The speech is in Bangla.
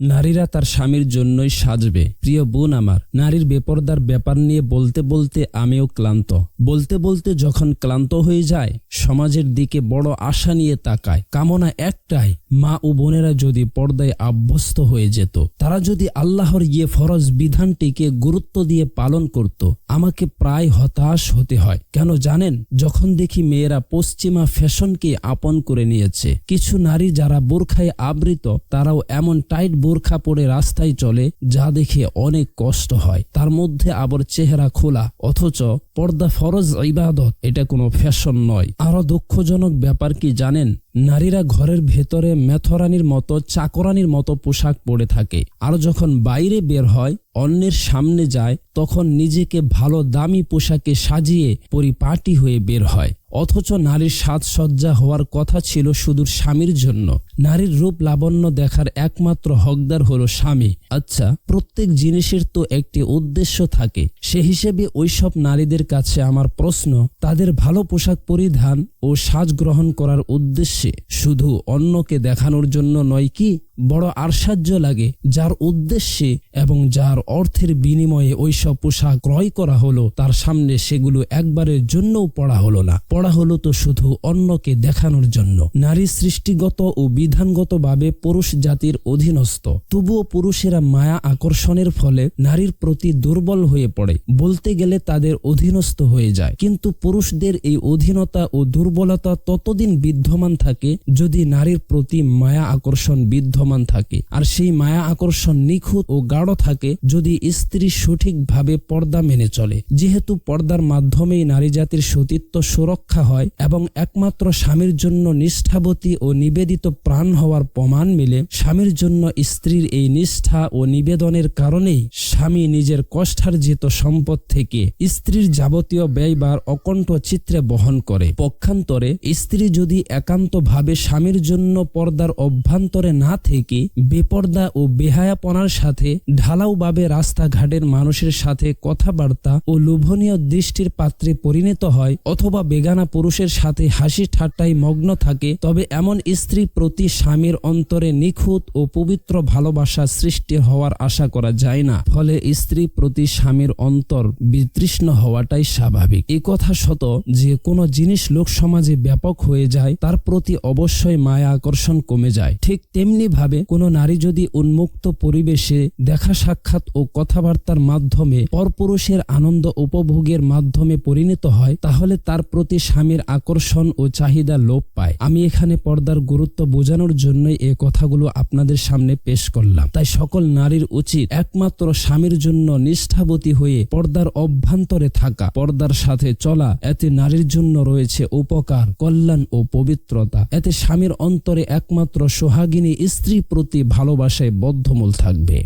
নারীরা তার স্বামীর জন্যই সাজবে। প্রিয় বোন আমার, নারীর বেপরদার ব্যাপার নিয়ে বলতে বলতে আমিও ক্লান্ত। বলতে বলতে যখন ক্লান্ত হয়ে যায়, সমাজের দিকে বড় আশা নিয়ে তাকায়। কামনা একটাই মা ও বোনেরা যদি পর্দায় আভ্যস্ত হয়ে যেত, তারা যদি আল্লাহর ইয়ে ফরজ বিধানটিকে গুরুত্ব দিয়ে পালন করত, আমাকে প্রায় হতাশ হতে হয়। কেন জানেন? যখন দেখি মেয়েরা পশ্চিমা ফ্যাশনকে আপন করে নিয়েছে, কিছু নারী যারা বোরখায় আবৃত, তারাও এমন টাইট বোরখা পরে রাস্তায় চলে, যা দেখে অনেক কষ্ট হয়। তার মধ্যে আবার চেহারা খোলা, অথচ পর্দা ফরজ ইবাদত, এটা কোনো ফ্যাশন নয়। আরও দুঃখজনক ব্যাপার কি জানেন? নারীরা ঘরের ভেতরে মেথরানির মতো, চাকরানির মতো পোশাক পরে থাকে। আর যখন বাইরে বের হয়, অন্যের সামনে যায়, তখন নিজেকে ভালো দামি পোশাকে সাজিয়ে পরিপাটি হয়ে বের হয়। অথচ নারীর সাজসজ্জা হওয়ার কথা ছিল শুধু স্বামীর জন্য। নারীর রূপ লাবণ্য দেখার একমাত্র হকদার হলো স্বামী। আচ্ছা প্রত্যেক জিনিসের তো একটি উদ্দেশ্য থাকে। সে হিসেবে ওইসব নারীদের কাছে আমার প্রশ্ন, তাদের ভালো পোশাক পরিধান ও সাজ গ্রহণ করার উদ্দেশ্যে। শুধু অন্যকে দেখানোর জন্য নয় কি, বড় আশ্চর্য লাগে যার উদ্দেশ্যে এবং যার অর্থের বিনিময়ে ওইসব পোশাক ক্রয় করা হলো, তার সামনে সেগুলো একবারের জন্যও পড়া হলো না। পড়া হলো তো শুধু অন্যকে দেখানোর জন্য। নারী সৃষ্টিগত ও বিধানগতভাবে পুরুষ জাতির অধীনস্থ। তবুও পুরুষেরা মায়া আকর্ষণের ফলে নারীর প্রতি দুর্বল হয়ে পড়ে। বলতে গেলে তাদের অধীনস্থ হয়ে যায়। কিন্তু পুরুষদের এই অধীনতা ও দুর্বলতা ততদিন বিদ্যমান থাকে যদি নারীর প্রতি মায়া আকর্ষণ বিদ্যমান থাকে। আর সেই মায়া আকর্ষণ নিখুঁত ও গাঢ় থাকে যদি স্ত্রী সঠিকভাবে পর্দা মেনে চলে। যেহেতু পর্দার মাধ্যমেই নারী জাতির সতীত্ব সুরক্ষা হয় এবং একমাত্র স্বামীর জন্য নিষ্ঠাবতী ও নিবেদিত প্রাণ হওয়ার প্রমাণ মিলে স্বামীর জন্য স্ত্রীর এই নিষ্ঠা ও নিবেদনের কারণেই স্বামী নিজের কষ্টার্জিত সম্পদ থেকে স্ত্রীর যাবতীয় ব্যয়বার অকণ্ঠ চিত্রে বহন করে। পক্ষান্তরে স্ত্রী যদি একান্তভাবে স্বামীর জন্য পর্দার অভ্যন্তরে না থেকে বেপর্দা ও বেহায়াপনার সাথে ঢালাওভাবে রাস্তাঘাটের মানুষের সাথে কথাবার্তা ও লোভনীয় দৃষ্টির পাত্রে পরিণত হয় অথবা বেগানা পুরুষের সাথে হাসি ঠাট্টায় মগ্ন থাকে, তবে এমন স্ত্রী প্রতি স্বামীর অন্তরে নিখুঁত ও পবিত্র ভালোবাসা সৃষ্টি হওয়ার আশা করা যায় না। ফলে স্ত্রী প্রতি স্বামীর অন্তর বিতৃষ্ণ হওয়াটাই স্বাভাবিক। এ কথা শত যে, কোনো জিনিস লোক সমাজে ব্যাপক হয়ে যায়, তার প্রতি অবশ্যই মায়া আকর্ষণ কমে যায়। ঠিক তেমনি ভাবে কোনো নারী যদি উন্মুক্ত পরিবেশে দেখা সাক্ষাৎ ও কথাবার্তার মাধ্যমে পরপুরুষের আনন্দ উপভোগের মাধ্যমে পরিণত হয়, তাহলে তার প্রতি স্বামীর আকর্ষণ ও চাহিদা লোপ পায়। আমি এখানে পর্দার গুরুত্ব বোঝানোর জন্যই এ কথাগুলো আপনাদের সামনে পেশ করলাম। তাই সকল নারীর উচিত একমাত্র স্বামীর জন্য নিষ্ঠাবতী হয়ে পর্দার অভ্যন্তরে থাকা, পর্দার সাথে চলা, এতে নারীর জন্য রয়েছে উপকার, কল্যাণ ও পবিত্রতা। এতে স্বামীর অন্তরে একমাত্র সোহাগিনী স্ত্রী প্রতি ভালোবাসায় বদ্ধমূল থাকবে।